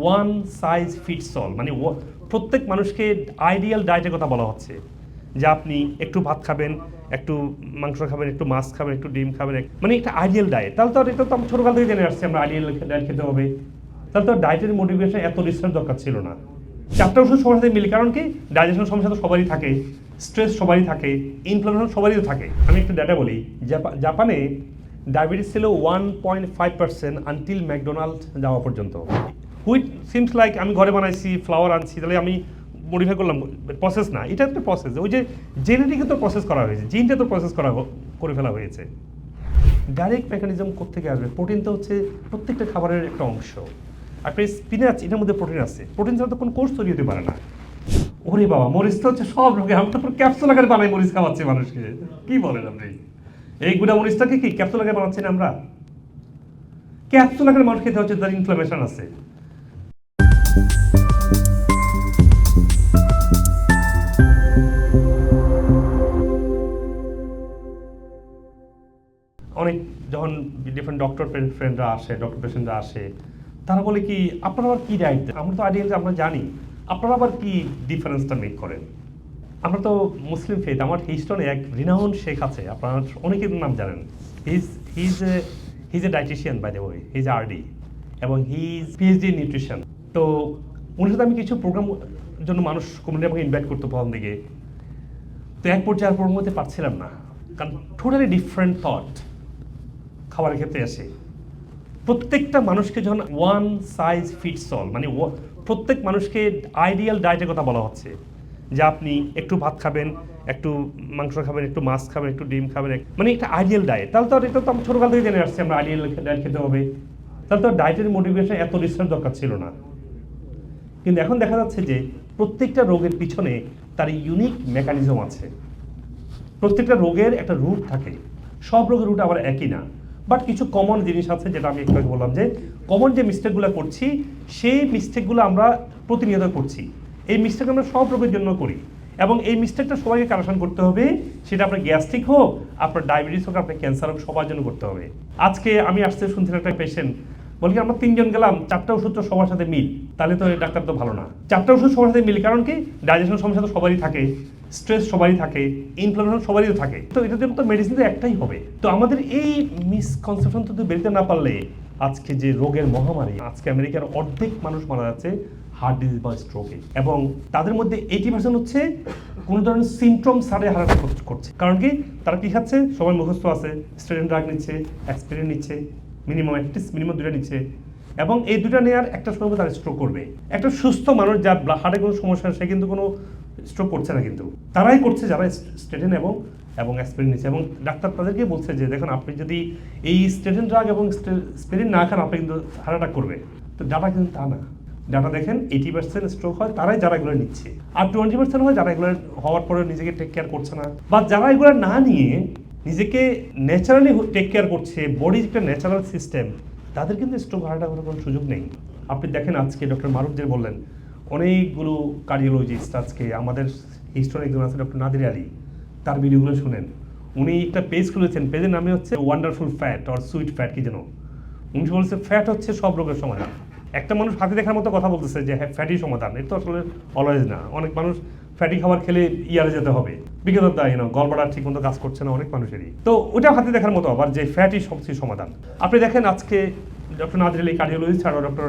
One size fits all মানে প্রত্যেক মানুষকে আইডিয়াল ডায়েটের কথা বলা হচ্ছে। যে আপনি একটু ভাত খাবেন, একটু মাংস খাবেন, একটু মাছ খাবেন, একটু ডিম খাবেন মানে একটা আইডিয়াল ডায়েট তাহলে তো এটা তো আমরা ছোটকাল থেকে জেনে আসছি, আমরা আইডিয়াল ডায়েট খেতে হবে। তাহলে তো ডায়েটের মোটিভেশন এত রিসার্চ দরকার ছিল না। চারটা ওষুধ সবার সাথে মিলে, কারণ কি? ডাইজেশন সমস্যা তো সবারই থাকে স্ট্রেস সবারই থাকে ইনফ্লামেশন সবারই তো থাকে। আমি একটু ডেটা বলি, জাপা- জাপানে ডায়াবেটিস ছিল one point five percent until McDonald যাওয়া পর্যন্ত। হুইট সিমস লাইক আমি ঘরে বানাইছি ফ্লাওয়ার আনছি, তাহলে আমি মডিফাই করলাম প্রসেস না, এটা একটা প্রসেস ওই যে জেনেটিকে তো প্রসেস করা হয়েছে জিনটা তো প্রসেস করা করে ফেলা হয়েছে। ডাইরেক্ট মেকানিজম কোথেকে আসবে? প্রোটিন তো হচ্ছে প্রত্যেকটা খাবারের একটা অংশ। আপনি স্পিনাচ এটার মধ্যে প্রোটিন আছে। প্রোটিন ছাড়া তো কোনো কোর্স তৈরি হতে পারে না। ওরে বাবা, মরিচ তো হচ্ছে সব রোগে আমরা তো ক্যাপসুল আকারে বানাই, মরিচ খাওয়াচ্ছি মানুষকে। কি বলেন আপনি? এই গুড়া মরিচটাকে কি ক্যাপসুল আকারে বানাচ্ছি না আমরা? ক্যাপসুল আকারে মানুষ খেতে হচ্ছে, তার ইনফ্লামেশন আছে। অনেক যখন ডিফারেন্ট ডক্টর ফ্রেন্ডরা আসে ডক্টর পেশেন্টরা আসে, তারা বলে কি, আপনারা আবার কি ডায়েট আমরা তো আইডিয়াল আমরা জানি। আপনারা আবার কি ডিফারেন্সটা মেক করেন? আমরা তো মুসলিম ফেথ আমার হিস্টনে এক রিনাউন শেখ আছে, আপনারা অনেকের নাম জানেন। His his a his a dietitian by the way his RD এবং হিজ পিএইচডি নিউট্রিশন তো উনি সাথে আমি কিছু প্রোগ্রাম জন্য মানুষ কমিউনিটি আমাকে ইনভাইট করতে প্রথম দিকে তো এক পর্যায়ে আর করতে পারছিলাম না। কারণ টোটালি ডিফারেন্ট থট খাবারের ক্ষেত্রে আসে প্রত্যেকটা মানুষকে যখন ওয়ান সাইজ ফিটস অল মানে প্রত্যেক মানুষকে আইডিয়াল ডায়েটের কথা বলা হচ্ছে। যে আপনি একটু ভাত খাবেন, একটু মাংস খাবেন, একটু মাছ খাবেন, একটু ডিম খাবেন মানে একটা আইডিয়াল ডায়েট তাহলে তো আর এটা তো ছোটকাল থেকে জেনে আসছি আমরা আইডিয়াল ডায়েট খেতে হবে। তাহলে তো ডায়েটের মোটিভেশন এত রিসার্চ দরকার ছিল না। কিন্তু এখন দেখা যাচ্ছে যে প্রত্যেকটা রোগের পিছনে তার ইউনিক মেকানিজম আছে। প্রত্যেকটা রোগের একটা রুট থাকে। সব রোগের রুট আবার একই না। বাট কিছু কমন জিনিস আছে যেটা আমি একটু আগে বললাম যে কমন যে মিস্টেকগুলো করছি, সেই মিস্টেকগুলো আমরা প্রতিনিয়ত করছি। এই মিস্টেক আমরা সব রোগের জন্য করি। এবং এই মিস্টেকটা সবাইকে কারেকশন করতে হবে। সেটা আপনার গ্যাস্ট্রিক হোক, আপনার ডায়াবেটিস হোক, আপনার ক্যান্সার হোক, সবার জন্য করতে হবে। আজকে আমি আসতে শুনছিলাম একটা পেশেন্ট বলি আমরা তিনজন গেলাম, চারটা ওষুধ তো সবার সাথে মিল। তাহলে তো ডাক্তার তো ভালো না। চারটা ওষুধ সবার সাথে মিল, কারণ কি? ডাইজেশন সমস্যা তো সবারই থাকে। স্ট্রেস সবারই থাকে ইনফ্লামেশন সবারই থাকে। তো এটার জন্য তো মেডিসিন তো একটাই হবে। তো আমাদের এই মিসকনসেপশন তো বেরোতে না পারলে আজকে যে রোগের মহামারী, আজকে আমেরিকার অর্ধেক মানুষ মারা যাচ্ছে হার্ট ডিজিজ বা স্ট্রোকে এবং তাদের মধ্যে এইটি পার্সেন্ট হচ্ছে কোনো ধরনের সিমট্রম সারে হারাতে করছে কারণ কি? তারা কি খাচ্ছে? সবাই মুখস্থ আছে স্টুডেন্ট ড্রাগ নিচ্ছে এক্সপিরিয়েন্স নিচ্ছে মিনিমাম অ্যাটলিস্ট মিনিমাম দুটা নিচ্ছে। এবং এই দুটা নেওয়ার একটা সময় তারা স্ট্রোক করবে। একটা সুস্থ মানুষ যার হার্টে কোনো সমস্যা সে কিন্তু কোনো স্ট্রোক করছে না কিন্তু। তারাই করছে যারা স্টেটেন এবং এবং অ্যাসপিরিন নিচ্ছে। এবং ডাক্তার তাদেরকে বলছে যে, দেখুন, আপনি যদি এই স্টেটেন ড্রাগ এবং স্পিরিন না খান, আপনি কিন্তু হার্ট অ্যাটাক করবে। তো ডাটা কিন্তু তা না। ডাটা দেখেন এইটি পার্সেন্ট স্ট্রোক হয়, তারাই যারা এগুলো নিচ্ছে। আর টোয়েন্টি পার্সেন্ট হয়, যারা এগুলো হওয়ার পরে নিজেকে টেক কেয়ার করছে না। বা যারা এগুলো না নিয়ে নিজেকে ন্যাচারালি টেক কেয়ার করছে বডি একটা ন্যাচারাল সিস্টেম তাদের কিন্তু স্ট্রোক হার্ট অ্যাটাক কোনো সুযোগ নেই। আপনি দেখেন আজকে ডক্টর মারুফ যে বললেন অনেকগুলো কার্ডিওলজিস্ট আজকে আমাদের হিস্টোরি একজন আছে ডক্টর নাদির আলী, তার ভিডিওগুলো শুনেন। উনি একটা পেজ খুলেছেন পেজের নামে হচ্ছে wonderful fat or sweet fat কি যেন। উনি বলছে ফ্যাট হচ্ছে সব রোগের সমাধান। একটা মানুষ হাতে দেখার মতো কথা বলতেছে যে হ্যাঁ ফ্যাটই সমাধান। এটা তো আসলে অলওয়েজ না। অনেক মানুষ ফ্যাটি খাবার খেলে ইয়ারে যেতে হবে। বিকজ দ্য ইউনো গলবাড়া ঠিক মতো কাজ করছে না অনেক মানুষেরই। তো ওটা হাতে দেখার মতো আবার যে ফ্যাটই সবচেয়ে সমাধান। আপনি দেখেন আজকে ডক্টর নাদির আলী কার্ডিওলজিস্ট আর ডক্টর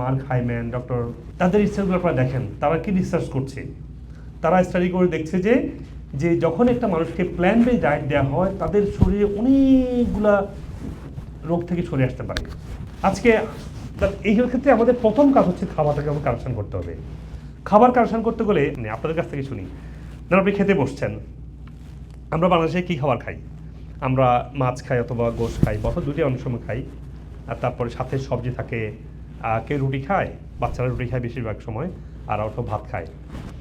মার্ক হাইম্যান ডক্টর তাদের রিসার্চগুলো আপনারা দেখেন, তারা কি রিসার্চ করছে? তারা স্টাডি করে দেখছে যে যে যখন একটা মানুষকে প্ল্যান বেস ডায়েট দেওয়া হয়, তাদের শরীরে অনেকগুলা রোগ থেকে সরে আসতে পারে। আজকে এই ক্ষেত্রে আমাদের প্রথম কাজ হচ্ছে খাবারটাকে আমাদের কারেকশন করতে হবে। খাবার কারেকশন করতে গেলে মানে আপনাদের কাছ থেকে শুনি, ধরুন আপনি খেতে বসছেন, আমরা বাংলাদেশে কী খাবার খাই? আমরা মাছ খাই অথবা গোশ খাই অথবা দুটি অনেক সময় খাই। আর তারপরে সাথে সবজি থাকে। কেউ রুটি খায়, বাচ্চারা রুটি খায় বেশিরভাগ সময়, আর অথবা ভাত খায়।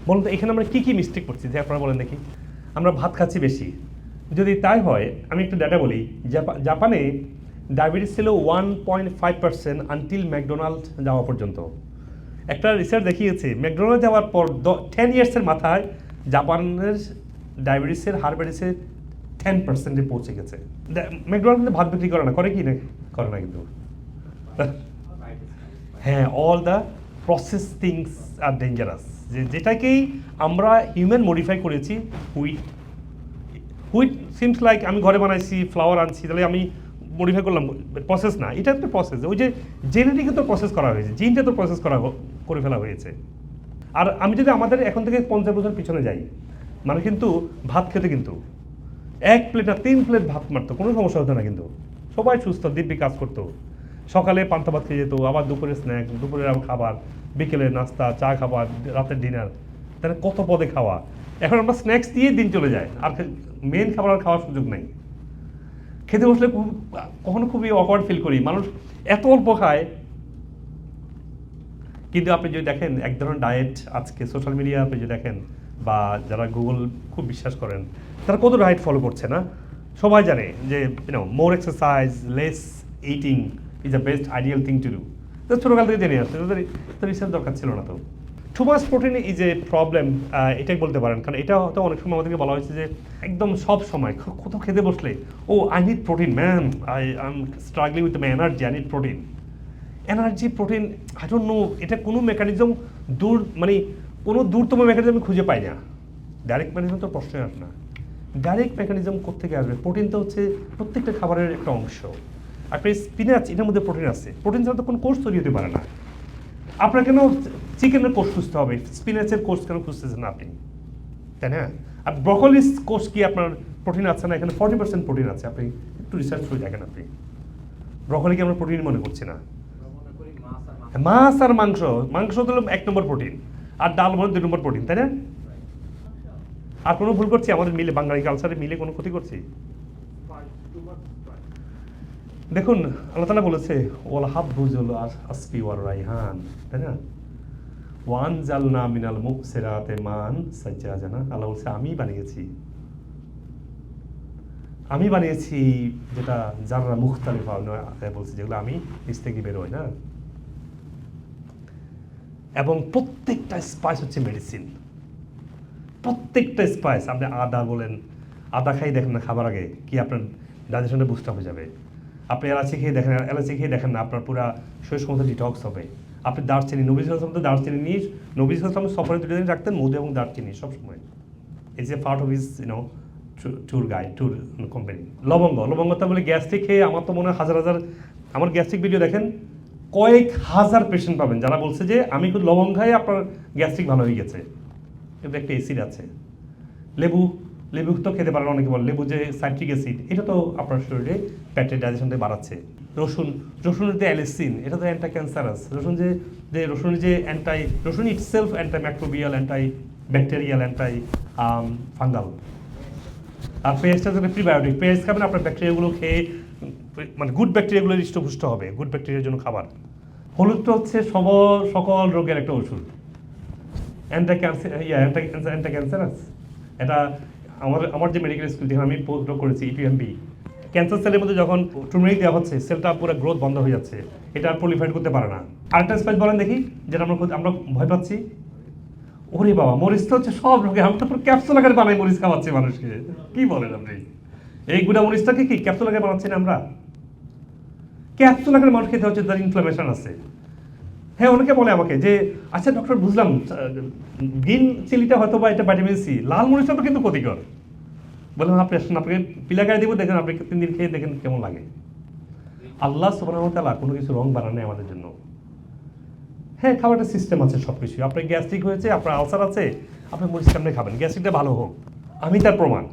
বলুন তো, এখানে আমরা কী কী মিস্টেক করছি? যে আপনারা বলেন দেখি। আমরা ভাত খাচ্ছি বেশি। যদি তাই হয়, আমি একটু ডেটা বলি। জাপা- জাপানে ডায়াবেটিস ছিল one point five percent until McDonald যাওয়া পর্যন্ত। একটা রিসার্চ দেখিয়েছে ম্যাকডোনাল্ড যাওয়ার পর দ টেন ইয়ার্সের মাথায় জাপানের ডায়াবেটিসের হারবেটিসের টেন পার্সেন্টে পৌঁছে গেছে। ম্যাকডোনাল্ড ভাত বিক্রি করে না, করে কি না? করে না কিন্তু হ্যাঁ all the process things are dangerous যে যেটাকেই আমরা হিউম্যান মডিফাই করেছি হুইট হুইট সিমস লাইক আমি ঘরে বানাইছি ফ্লাওয়ার আনছি, তাহলে আমি মডিফাই করলাম। প্রসেস না, এটা একটা প্রসেস ওই যে জেনেটিকে তো প্রসেস করা হয়েছে জিনটা তো প্রসেস করা করে ফেলা হয়েছে। আর আমি যদি আমাদের এখন থেকে পঞ্চাশ বছর পিছনে যাই মানে কিন্তু ভাত খেতে কিন্তু, এক প্লেট আর তিন প্লেট ভাত মারতো, কোনো সমস্যা হতো না কিন্তু। সবাই সুস্থ, দিব্যি কাজ করতো। সকালে পান্তা ভাত খেয়ে যেত, আবার দুপুরে স্ন্যাক দুপুরের আবার খাবার, বিকেলে নাস্তা, চা খাবার, রাতের ডিনার তাহলে কত পদে খাওয়া? এখন আমরা স্ন্যাক্স দিয়ে দিন চলে যায়, আর মেন খাবার আর খাওয়ার সুযোগ নাই। খেতে বসলে খুব, কখনো খুবই অকওয়ার্ড ফিল করি। মানুষ এত অল্প খায়। কিন্তু আপনি যদি দেখেন, এক ধরনের ডায়েট আজকে সোশ্যাল মিডিয়া আপনি যদি দেখেন, বা যারা গুগল খুব বিশ্বাস করেন, তারা কত ডায়েট ফলো করছে না? সবাই জানে যে you know more exercise less eating is the best ideal thing to do তো ছোটোকাল থেকে জেনে আসছে, তাদের রিসার্চ দরকার ছিল না তো। Too much protein is a problem এটাই বলতে পারেন। কারণ এটা হয়তো অনেক সময় আমাদেরকে বলা হয়েছে যে, একদম সব সময় কোথাও খেতে বসলে, ও I need protein ma'am I I am struggling with my energy I need protein energy protein I don't know এটা কোনো মেকানিজম দূর মানে কোনো দূরতম মেকানিজম আমি খুঁজে পাই না। ডাইরেক্ট মেকানিজম তো প্রশ্নই আসে না। ডাইরেক্ট মেকানিজম কোথেকে আসবে? প্রোটিন তো হচ্ছে প্রত্যেকটা খাবারের একটা অংশ। আপনি স্পিনাচ এটার মধ্যে প্রোটিন আছে। প্রোটিন ছাড়া তো কোনো কোর্স তৈরি হতে পারে না। আপনার কেন চিকেনের কোর্স খুঁজতে হবে? স্পিনাচের কোর্স কেন খুঁজতেছেন আপনি? তাই না? আর ব্রকলিস কোর্স কি আপনার প্রোটিন আছে না? এখানে ফর্টি পার্সেন্ট প্রোটিন আছে। আপনি একটু রিসার্চ করে দেখেন আপনি। ব্রকলিকে আমরা প্রোটিন মনে করছি না? মাছ আর মাংস। মাংস তো এক নম্বর প্রোটিন আর ডাল মানে দুই নম্বর প্রোটিন তাই না? আর কোনো ভুল করছি? আমাদের মিলে, বাঙালি কালচারে মিলে কোনো ক্ষতি করছি. দেখুন, আল্লাহ তালা বলেছে ওল হাব বুজুল আসফি ওয়ার রাইহান তাই না? ওয়ান জালনা মিনাল মুখ সেরাতে মান সাজ্জা জানা আল্লাহ বলছে, আমি বানিয়েছি। আমি বানিয়েছি যেটা যারা মুখতালিফা বলছে, যেগুলো আমি নিচ থেকে বেরোয়, না? এবং প্রত্যেকটা স্পাইস হচ্ছে মেডিসিন প্রত্যেকটা স্পাইস আপনি আদা বলেন, আদা খাই দেখেন না, খাবার আগে কি আপনার ডাইজেশনটা বুস্ট হয়ে যাবে। আপনি এলাচি খেয়ে দেখেন, এলাচি খেয়ে দেখেন না, আপনার পুরো শরীর সমস্ত ডিটক্স হবে। আপনি দারচিনি নবী সালাম তো দারচিনি নিয়ে নবী সালাম সফরে দুটো দিন রাখতেন মধু এবং দারচিনি সবসময়। Is a part of is you know tour guide tour company লবঙ্গ লবঙ্গটা বলে গ্যাস্ট্রিক খেয়ে আমার তো মনে হয় হাজার হাজার, আমার গ্যাস্ট্রিক ভিডিও দেখেন, কয়েক হাজার পেশেন্ট পাবেন যারা বলছে যে, আমি লবঙ্গ খাই, আপনার গ্যাস্ট্রিক ভালো হয়ে গেছে। কিন্তু একটা অ্যাসিড আছে। লেবু লেবু তো খেতে পারেন অনেকে বলে, লেবু যে সাইট্রিক অ্যাসিড এটা তো আপনার শরীরে প্যাটের ডাইজেশনটা বাড়াচ্ছে। রসুন, রসুনের যে অ্যালিসিন এটা তো অ্যান্টা ক্যান্সারাস রসুন যে যে রসুনের যে অ্যান্টাই রসুন itself antimicrobial antibacterial antifungal আর পেঁয়াজটা তো প্রিবায়োটিক পেঁয়াজ খাবেন, আপনার ব্যাকটেরিয়াগুলো খেয়ে মানে গুড ব্যাকটেরিয়াগুলো হৃষ্টপুষ্ট হবে গুড ব্যাকটেরিয়ার জন্য খাবার। হলুদটা হচ্ছে সব, সকল রোগের একটা ওষুধ অ্যান্টা ক্যান্সার ইয়া অ্যান্টা অ্যান্টা ক্যান্সারাস এটা আমার আমার যে মেডিকেল স্কুল যেখানে আমি পোস্ট করেছি ইপিএমবি ক্যান্সার সেলের মধ্যে যখন টুরমেরিক দেওয়া হচ্ছে সেলটা পুরো গ্রোথ বন্ধ হয়ে যাচ্ছে। এটা আর প্রলিফাইড করতে পারে না। আরেকটা স্পাইস বলেন দেখি, যেটা আমরা আমরা ভয় পাচ্ছি। ওরে বাবা, মরিচ তো হচ্ছে সব রোগে, আমরা তো ক্যাপসুল আকারে বানাই মরিচ খাওয়াচ্ছি মানুষকে। কি বলেন আপনি? এই গুড়া মরিচটাকে কি ক্যাপসুল আকারে বানাচ্ছি না আমরা? ক্যাপসুল আকারে মানুষ খেতে হচ্ছে, তার ইনফ্লামেশন আছে। হ্যাঁ অনেকে বলে আমাকে যে আচ্ছা ডক্টর বুঝলাম, গ্রিন চিলিটা হয়তো বা এটা ভিটামিন সি লাল মরিচটা তো কিন্তু ক্ষতিকর। বললাম, আপনি আসুন, আপনাকে পিলা গায়ে দেবো, দেখেন আপনি তিন দিন খেয়ে দেখেন কেমন লাগে। আল্লাহ ওয়া কোনো কিছু রং বানানে আমাদের জন্য। হ্যাঁ খাবারের সিস্টেম আছে সব কিছু আপনার গ্যাস্ট্রিক হয়েছে, আপনার আলসার আছে, আপনি মরিচ কেমনে খাবেন? গ্যাস্ট্রিকটা ভালো হোক। আমি তার প্রমাণ।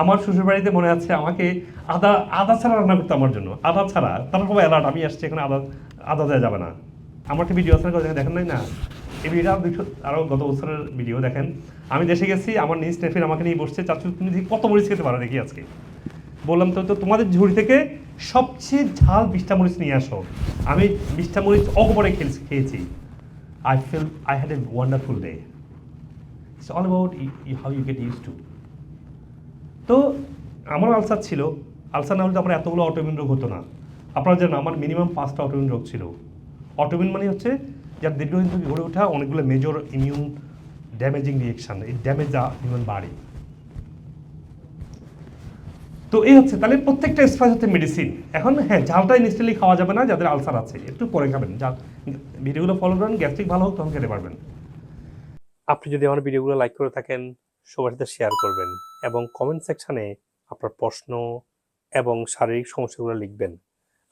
আমার শ্বশুর বাড়িতে মনে আছে আমাকে আদা আদা ছাড়া রান্না করতে আমার জন্য। আদা ছাড়া তারা সবাই অ্যালার্ট আমি আসছি, এখানে আদা আদা দেওয়া যাবে না। আমার একটা ভিডিও আছে দেখেন নাই না? এই ভিডিওটা দুশো আরও গত বছরের ভিডিও দেখেন। আমি দেশে গেছি, আমার নিজ নেফির আমাকে নিয়ে বসছে, চাচু, তুমি দেখি কত মরিচ খেতে পারো দেখি আজকে। বললাম, তো তো তোমাদের ঝুড়ি থেকে সবচেয়ে ঝাল বিশটা মরিচ নিয়ে আসো। আমি বিশটা মরিচ অকপরে খেয়েছি। I feel I had a wonderful day it's all about how you get use to তো, আমার আলসার ছিল, আলসার না হলে তো আমার এতগুলো অটোমিন রোগ হতো না। আপনারা জানেন, আমার মিনিমাম পাঁচটা অটোমিন রোগ ছিল। অটোমিন মানে হচ্ছে যার দীর্ঘদিন থেকে গড়ে ওঠা অনেকগুলো মেজর ইমিউন ড্যামেজিং রিয়েকশান এই ড্যামেজ দ্য হিউম্যান বাড়ি। তো এই হচ্ছে, তাহলে প্রত্যেকটা স্পাইস হচ্ছে মেডিসিন এখন হ্যাঁ ঝালটা ইনস্ট্যান্টলি খাওয়া যাবে না, যাদের আলসার আছে, একটু পরে খাবেন। ঝাল ভিডিওগুলো ফলো করেন গ্যাস্ট্রিক ভালো হোক, তখন খেতে পারবেন। আপনি যদি আমার ভিডিওগুলো লাইক করে থাকেন, সবার সাথে শেয়ার করবেন এবং কমেন্ট সেকশানে আপনার প্রশ্ন এবং শারীরিক সমস্যাগুলো লিখবেন।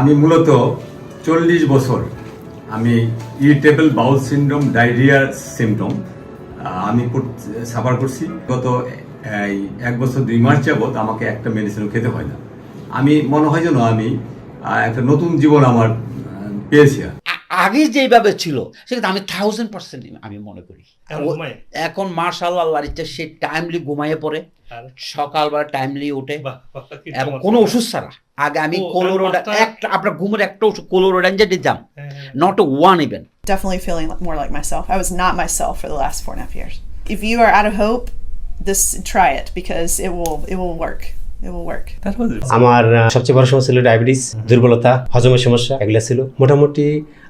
আমি মূলত চল্লিশ বছর আমি ইরিটেবল বাউল সিন্ড্রোম ডায়রিয়ার সিমটম আমি সাফার করছি। গত, এই, এক বছর দুই মাস যাবৎ আমাকে একটা মেডিসিনও খেতে হয় না। আমি, মনে হয় যেন আমি একটা নতুন জীবন আমার পেয়েছি আগে যেভাবে ছিল সেটা আমি থাউজেন্ড পার্সেন্ট আমি মনে করি। এখন মার্শাল আল্লাহ ইচ্ছা সে টাইমলি ঘুমাইয়ে পড়ে। সকালবেলা টাইমলি উঠে। এবং কোনো ওষুধ ছাড়া। আগে আমি কোলোরোডা একটা- আপনার ঘুমের একটা ওষুধ কোলোরোডান যেতে যাম হ্যাঁ, not one even definitely feeling more like myself. I was not myself for the last four and a half years. If you are out of hope, this try it because it will it will work. It আমার সবচেয়ে বড় সমস্যা ছিল diabetes দুর্বলতা হজমের সমস্যা এগুলো ছিল। মোটামুটি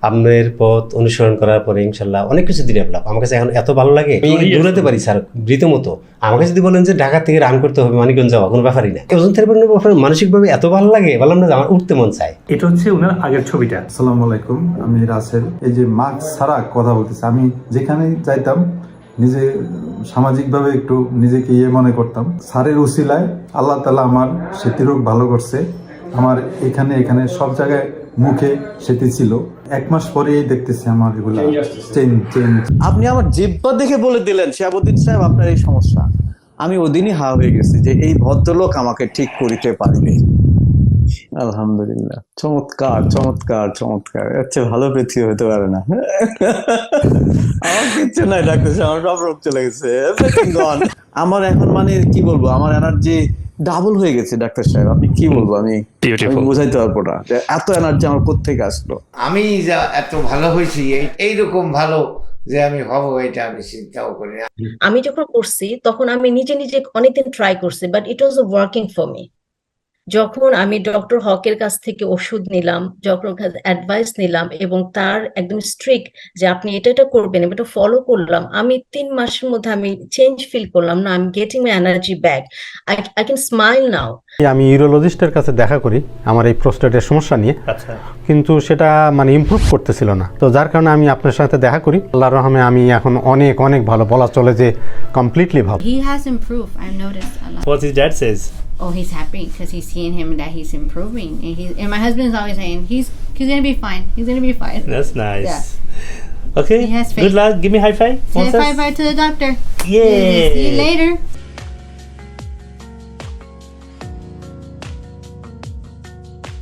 আপনার পথ অনুসরণ করার পরে ইনশাল্লাহ অনেক কিছু ডেভেলপ আমার কাছে এখন এত ভালো লাগে আমি দৌড়াতে পারি স্যার রীতিমতো আমাকে যদি বলেন যে ঢাকা থেকে রান করতে হবে মানিকগঞ্জ যাওয়া কোনো ব্যাপারই না। ওজন ব্যাপারে মানসিকভাবে এত ভালো লাগে বললাম না আমার উঠতে মন চায়। এটা হচ্ছে ওনার আগের ছবিটা। আসসালামু আলাইকুম আমি রাসেল। এই যে মাস্ক ছাড়া কথা বলতেছি আমি যেখানে যাইতাম নিজে সামাজিকভাবে একটু নিজেকে ইয়ে মনে করতাম। স্যারের উসিলায় আল্লাহ তালা আমার স্মৃতিরোগ ভালো করছে। আমার এখানে এখানে সব জায়গায় মুখে স্মৃতি ছিল। এক মাস পরেই দেখতেছি আমার এগুলো চেঞ্জ চেঞ্জ আপনি আমার জিব্বা দেখে বলে দিলেন শিয়াবুদ্দিন সাহেব আপনার এই সমস্যা। আমি ওদিনই হা হয়ে গেছি যে এই ভদ্রলোক আমাকে ঠিক করিতে পারিবে আলহামদুলিল্লাহ। চমৎকার চমৎকার চমৎকার। চেয়ে ভালো পৃথিবী হতে পারে না। আমার কিচ্ছু নাই ডাক্তার সাহেব, আমার সব রোগ চলে গেছে। আমার এখন মানে কি বলব আমার এনার্জি ডাবল হয়ে গেছে ডাক্তার সাহেব। আপনি কি বলব আমি আমি বুঝাইতে পারব না যে এত এনার্জি আমার কোথেকে আসলো। আমি যা এত ভালো হয়েছি এই- এইরকম ভালো যে আমি হব এটা আমি চিন্তাও করি আমি যখন করছি তখন আমি নিজে নিজে অনেকদিন ট্রাই করছি but it was working for me যখন আমি ডক্টর হকের কাছ থেকে ওষুধ নিলাম যখন অ্যাডভাইস নিলাম এবং তার একদম স্ট্রিক্ট যে আপনি এটা এটা করবেন এটা ফলো করলাম আমি তিন মাসের মধ্যে আমি চেঞ্জ ফিল করলাম না আমি getting my energy back I I can smile now আমি ইউরোলজিস্টের কাছে দেখা করি আমার এই প্রোস্টেটের সমস্যা নিয়ে। আচ্ছা। কিন্তু সেটা মানে ইমপ্রুভ করতেছিল না। তো যার কারণে আমি আপনার সাথে দেখা করি আল্লাহর রহমে আমি এখন অনেক অনেক ভালো বলা চলে যে কমপ্লিটলি ভালো। Improved. I've noticed a lot. What his dad says? Oh, he's happy because he's seeing him that he's improving, and he's and my husband's always saying he's he's gonna be fine. He's gonna be fine. That's nice. Yeah. Okay. He has faith. Good luck. Give me high five. Say bye bye to the doctor. Yeah. See you later.